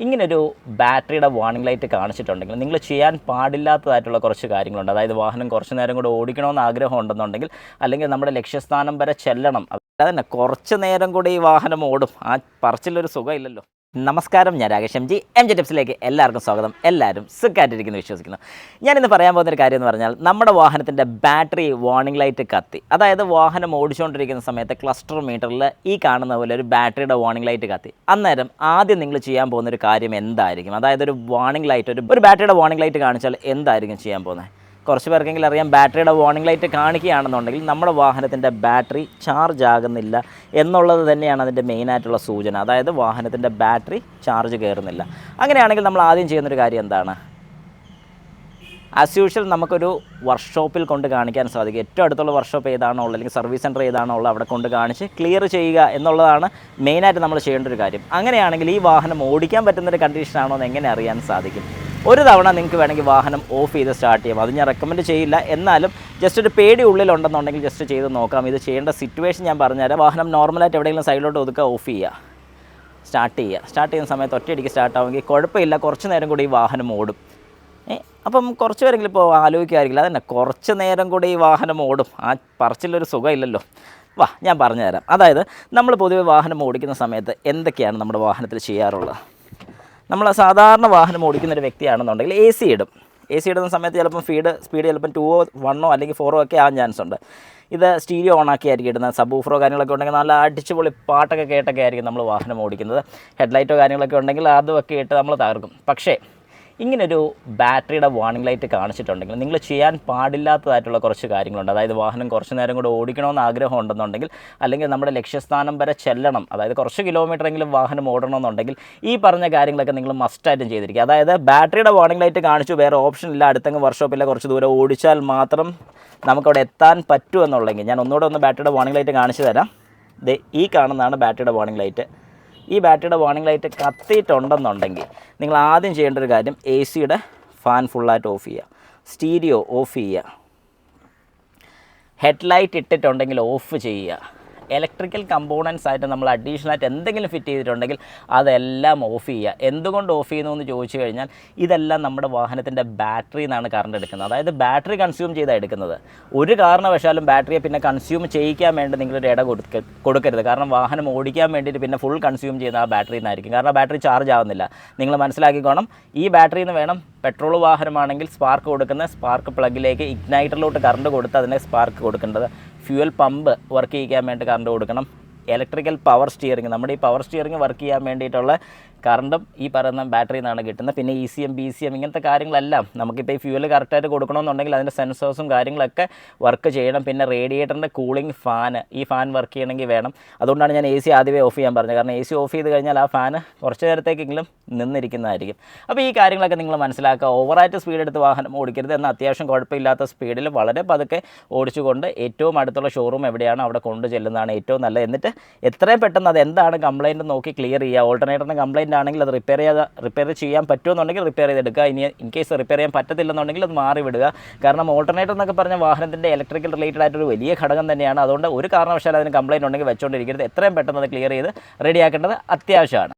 ഇങ്ങനൊരു ബാറ്ററിയുടെ warning light കാണിച്ചിട്ടുണ്ടെങ്കിൽ നിങ്ങൾ ചെയ്യാൻ പാടില്ലാത്തതായിട്ടുള്ള കുറച്ച് കാര്യങ്ങളുണ്ട്. അതായത് വാഹനം കുറച്ച് നേരം കൂടെ ഓടിക്കണമെന്ന് ആഗ്രഹം ഉണ്ടെന്നുണ്ടെങ്കിൽ അല്ലെങ്കിൽ നമ്മുടെ ലക്ഷ്യസ്ഥാനം വരെ ചെല്ലണം. അല്ലാതെ തന്നെ കുറച്ച് നേരം കൂടെ ഈ വാഹനം ഓടും. ആ പറച്ചിലൊരു സുഖമില്ലല്ലോ നമസ്കാരം ഞാൻ Rakesh M G. M G ടിപ്സിലേക്ക് എല്ലാവർക്കും സ്വാഗതം. എല്ലാവരും സുഖമായിട്ടിരിക്കുന്നു വിശ്വസിക്കുന്നു. ഞാനിന്ന് പറയാൻ പോകുന്ന ഒരു കാര്യം എന്ന് പറഞ്ഞാൽ നമ്മുടെ വാഹനത്തിന്റെ ബാറ്ററി വാർണിംഗ് ലൈറ്റ് കത്തി. അതായത് വാഹനം ഓടിച്ചുകൊണ്ടിരിക്കുന്ന സമയത്ത് ക്ലസ്റ്റർ മീറ്ററിൽ ഈ കാണുന്ന പോലെ ഒരു ബാറ്ററിയുടെ വാർണിംഗ് ലൈറ്റ് കത്തി. അന്നേരം ആദ്യം നിങ്ങൾ ചെയ്യാൻ പോകുന്ന ഒരു കാര്യം എന്തായിരിക്കും? അതായത് ഒരു വാർണിംഗ് ലൈറ്റ് ഒരു ഒരു ബാറ്ററിയുടെ വാർണിംഗ് ലൈറ്റ് കാണിച്ചാൽ എന്തായിരിക്കും ചെയ്യാൻ പോകുന്നത്? കുറച്ച് പേർക്കെങ്കിലും അറിയാം ബാറ്ററിയുടെ വാർണിംഗ് ലൈറ്റ് കാണിക്കുകയാണെന്നുണ്ടെങ്കിൽ നമ്മുടെ വാഹനത്തിന്റെ ബാറ്ററി ചാർജ് ആകുന്നില്ല എന്നുള്ളത് തന്നെയാണ് അതിന്റെ മെയിനായിട്ടുള്ള സൂചന. അതായത് വാഹനത്തിന്റെ ബാറ്ററി ചാർജ് കയറുന്നില്ല. അങ്ങനെയാണെങ്കിൽ നമ്മൾ ആദ്യം ചെയ്യുന്നൊരു കാര്യം എന്താണ്? ആസ് യൂഷ്വൽ നമുക്കൊരു വർക്ക്ഷോപ്പിൽ കൊണ്ട് കാണിക്കാൻ സാധിക്കും. ഏറ്റവും അടുത്തുള്ള വർക്ക്ഷോപ്പ് ഏതാണോ ഉള്ളത് അല്ലെങ്കിൽ സർവീസ് സെന്റർ ഏതാണോ ഉള്ളത് അവിടെ കൊണ്ട് കാണിച്ച് ക്ലിയർ ചെയ്യുക എന്നുള്ളതാണ് മെയിനായിട്ട് നമ്മൾ ചെയ്യേണ്ട ഒരു കാര്യം. അങ്ങനെയാണെങ്കിൽ ഈ വാഹനം ഓടിക്കാൻ പറ്റുന്നൊരു കണ്ടീഷനാണോ എന്ന് എങ്ങനെ അറിയാൻ സാധിക്കും? ഒരു തവണ നിങ്ങൾക്ക് വേണമെങ്കിൽ വാഹനം ഓഫ് ചെയ്ത് സ്റ്റാർട്ട് ചെയ്യാം. അത് ഞാൻ റെക്കമെൻഡ് ചെയ്യില്ല. എന്നാലും ജസ്റ്റ് ഒരു പേടി ഉള്ളിലുണ്ടെന്നുണ്ടെങ്കിൽ ജസ്റ്റ് ചെയ്ത് നോക്കാം. ഇത് ചെയ്യേണ്ട സിറ്റുവേഷൻ ഞാൻ പറഞ്ഞുതരാം. വാഹനം നോർമലായിട്ട് എവിടെയെങ്കിലും സൈഡിലോട്ട് ഒതുക്കുക ഓഫ് ചെയ്യുക. സ്റ്റാർട്ട് ചെയ്യുക. സ്റ്റാർട്ട് ചെയ്യുന്ന സമയത്ത് ഒറ്റയടിക്ക് സ്റ്റാർട്ട് ആവുമെങ്കിൽ കുഴപ്പമില്ല. കുറച്ച് നേരം കൂടി ഈ വാഹനം ഓടും. അപ്പം കുറച്ച് പേരെങ്കിലും ഇപ്പോൾ ആലോചിക്കുമായിരിക്കില്ല അതന്നെ കുറച്ച് നേരം കൂടി ഈ വാഹനം ഓടും. ആ പറച്ചിലൊരു സുഖമില്ലല്ലോ. വാ ഞാൻ പറഞ്ഞുതരാം. അതായത് നമ്മൾ പൊതുവെ വാഹനം ഓടിക്കുന്ന സമയത്ത് എന്തൊക്കെയാണ് നമ്മുടെ വാഹനത്തിൽ ചെയ്യാറുള്ളത്? നമ്മൾ സാധാരണ വാഹനം ഓടിക്കുന്ന ഒരു വ്യക്തിയാണെന്നുണ്ടെങ്കിൽ എ സി ഇടും. എ സി ഇടുന്ന സമയത്ത് ചിലപ്പം ഫീഡ് സ്പീഡ് ചിലപ്പം ടൂവോ വണ്ണോ അല്ലെങ്കിൽ ഫോറോ ഒക്കെ ആകാൻ ചാൻസ് ഉണ്ട്. ഇത് സ്റ്റീരിയോ ഓണാക്കി ആയിരിക്കും ഇടുന്നത്. സബ് ഊഫറോ കാര്യങ്ങളൊക്കെ ഉണ്ടെങ്കിൽ നല്ല അടിച്ചുപൊളി പാട്ടൊക്കെ കേട്ടൊക്കെ ആയിരിക്കും നമ്മൾ വാഹനം ഓടിക്കുന്നത്. ഹെഡ്ലൈറ്റോ കാര്യങ്ങളൊക്കെ ഉണ്ടെങ്കിൽ അതുമൊക്കെ ഇട്ട് നമ്മൾ തകർക്കും. പക്ഷേ ഇങ്ങനൊരു ബാറ്ററിയുടെ വാർണിംഗ് ലൈറ്റ് കാണിച്ചിട്ടുണ്ടെങ്കിൽ നിങ്ങൾ ചെയ്യാൻ പാടില്ലാത്തതായിട്ടുള്ള കുറച്ച് കാര്യങ്ങളുണ്ട്. അതായത് വാഹനം കുറച്ച് നേരം കൂടെ ഓടിക്കണമെന്ന് ആഗ്രഹം ഉണ്ടെന്നുണ്ടെങ്കിൽ അല്ലെങ്കിൽ നമ്മുടെ ലക്ഷ്യസ്ഥാനം വരെ ചെല്ലണം. അതായത് കുറച്ച് കിലോമീറ്റർ എങ്കിലും വാഹനം ഓടണമെന്നുണ്ടെങ്കിൽ ഈ പറഞ്ഞ കാര്യങ്ങളൊക്കെ നിങ്ങൾ മസ്റ്റായിട്ടും ചെയ്തിരിക്കുക. അതായത് ബാറ്ററിയുടെ വാർണിംഗ് ലൈറ്റ് കാണിച്ചു വേറെ ഓപ്ഷൻ ഇല്ല. അടുത്തങ്ങ് വർക്ക്ഷോപ്പില്ല കുറച്ച് ദൂരം ഓടിച്ചാൽ മാത്രം നമുക്കവിടെ എത്താൻ പറ്റുമെന്നുള്ളെങ്കിൽ ഞാൻ ഒന്നുകൂടെ ഒന്ന് ബാറ്ററിയുടെ വാർണിംഗ് ലൈറ്റ് കാണിച്ചു തരാം. ഈ കാണുന്നതാണ് ബാറ്ററിയുടെ വാർണിംഗ് ലൈറ്റ്. ഈ ബാറ്ററിയുടെ വാർണിംഗ് ലൈറ്റ് കത്തിയിട്ടുണ്ടെന്നുണ്ടെങ്കിൽ നിങ്ങൾ ആദ്യം ചെയ്യേണ്ട ഒരു കാര്യം എ സിയുടെ ഫാൻ ഫുള്ളായിട്ട് ഓഫ് ചെയ്യുക. സ്റ്റീരിയോ ഓഫ് ചെയ്യുക. ഹെഡ്ലൈറ്റ് ഇട്ടിട്ടുണ്ടെങ്കിൽ ഓഫ് ചെയ്യുക. ഇലക്ട്രിക്കൽ കമ്പോണൻസ് ആയിട്ട് നമ്മൾ അഡീഷണൽ ആയിട്ട് എന്തെങ്കിലും ഫിറ്റ് ചെയ്തിട്ടുണ്ടെങ്കിൽ അതെല്ലാം ഓഫ് ചെയ്യുക. എന്തുകൊണ്ട് ഓഫ് ചെയ്യുന്നു എന്ന് ചോദിച്ചു കഴിഞ്ഞാൽ ഇതെല്ലാം നമ്മുടെ വാഹനത്തിന്റെ ബാറ്ററി നിന്നാണ് കറണ്ട് എടുക്കുന്നത്. അതായത് ബാറ്ററി കൺസ്യൂം ചെയ്താണ് എടുക്കുന്നത്. ഒരു കാരണവശാലും ബാറ്ററിയെ പിന്നെ കൺസ്യൂം ചെയ്യിക്കാൻ വേണ്ടി നിങ്ങളൊരു ഇട കൊടുക്ക കൊടുക്കരുത്. കാരണം വാഹനം ഓടിക്കാൻ വേണ്ടിയിട്ട് പിന്നെ ഫുൾ കൺസ്യൂം ചെയ്യുന്ന ആ ബാറ്ററിയിൽ നിന്നായിരിക്കും കാരണം ബാറ്ററി ചാർജ് ആവുന്നില്ല. നിങ്ങൾ മനസ്സിലാക്കിക്കോണം. ഈ ബാറ്ററിയിൽ നിന്ന് വേണം പെട്രോൾ വാഹനമാണെങ്കിൽ സ്പാർക്ക് കൊടുക്കുന്ന സ്പാർക്ക് പ്ലഗിലേക്ക് ഇഗ്നൈറ്ററിലോട്ട് കറണ്ട് കൊടുത്ത് അതിനെ സ്പാർക്ക് കൊടുക്കേണ്ടത്. ഫ്യൂവൽ പമ്പ് വർക്ക് ചെയ്യിക്കാൻ വേണ്ടി കറണ്ട് കൊടുക്കണം. ഇലക്ട്രിക്കൽ പവർ സ്റ്റിയറിംഗ് നമ്മുടെ ഈ പവർ സ്റ്റിയറിംഗ് വർക്ക് ചെയ്യാൻ വേണ്ടിയിട്ടുള്ള കറണ്ടും ഈ പറയുന്ന ബാറ്ററിയിൽ നിന്നാണ് കിട്ടുന്നത്. പിന്നെ E C M B C M ഇങ്ങനത്തെ കാര്യങ്ങളെല്ലാം നമുക്കിപ്പോൾ ഈ ഫ്യൂവൽ കറക്റ്റായിട്ട് കൊടുക്കണമെന്നുണ്ടെങ്കിൽ അതിന്റെ സെൻസേഴ്സും കാര്യങ്ങളൊക്കെ വർക്ക് ചെയ്യണം. പിന്നെ റേഡിയേറ്ററിന്റെ കൂളിംഗ് ഫാൻ ഈ ഫാൻ വർക്ക് ചെയ്യണമെങ്കിൽ വേണം. അതുകൊണ്ടാണ് ഞാൻ എ സി ആദ്യമേ ഓഫ് ചെയ്യാൻ പറഞ്ഞത്. കാരണം എ സി ഓഫ് ചെയ്ത് കഴിഞ്ഞാൽ ആ ഫാൻ കുറച്ച് നേരത്തേക്കെങ്കിലും നിന്നിരിക്കുന്നതായിരിക്കും. അപ്പോൾ ഈ കാര്യങ്ങളൊക്കെ നിങ്ങൾ മനസ്സിലാക്കുക. ഓവറായിട്ട് സ്പീഡ് എടുത്ത് വാഹനം ഓടിക്കരുത് എന്നാൽ അത്യാവശ്യം കുഴപ്പമില്ലാത്ത സ്പീഡിൽ വളരെ പതുക്കെ ഓടിച്ചുകൊണ്ട് ഏറ്റവും അടുത്തുള്ള ഷോറൂം എവിടെയാണോ അവിടെ കൊണ്ടു ചെല്ലുന്നതാണ് ഏറ്റവും നല്ലത്. എന്നിട്ട് എത്രയും പെട്ടെന്ന് അത് എന്താണ് കംപ്ലയിന്റ് നോക്കി ക്ലിയർ ചെയ്യുക. ഓൾട്ടർനേറ്ററിന് കംപ്ലയിന്റ് ആണെങ്കിൽ അത് റിപ്പയർ ചെയ്ത് റിപ്പയർ ചെയ്യാൻ പറ്റുമെന്നുണ്ടെങ്കിൽ റിപ്പയർ ചെയ്തെടുക്കുക. ഇനി ഇൻ കേസ് റിപ്പയർ ചെയ്യാൻ പറ്റത്തില്ലെന്നുണ്ടെങ്കിൽ അത് മാറി വിടുക കാരണം ഓൾട്ടർനേറ്റർ എന്നൊക്കെ പറഞ്ഞ വാഹനത്തിന്റെ ഇലക്ട്രിക്കൽ റിലേറ്റഡ് ആയിട്ടൊരു വലിയ ഘടകം തന്നെയാണ്. അതുകൊണ്ട് ഒരു കാരണവശാലും അതിന് കംപ്ലയിന്റ് ഉണ്ടെങ്കിൽ വെച്ചുകൊണ്ടിരിക്കരുത് എത്രയും പെട്ടെന്ന് അത് ക്ലിയർ ചെയ്ത് റെഡിയാക്കേണ്ടത് അത്യാവശ്യമാണ്.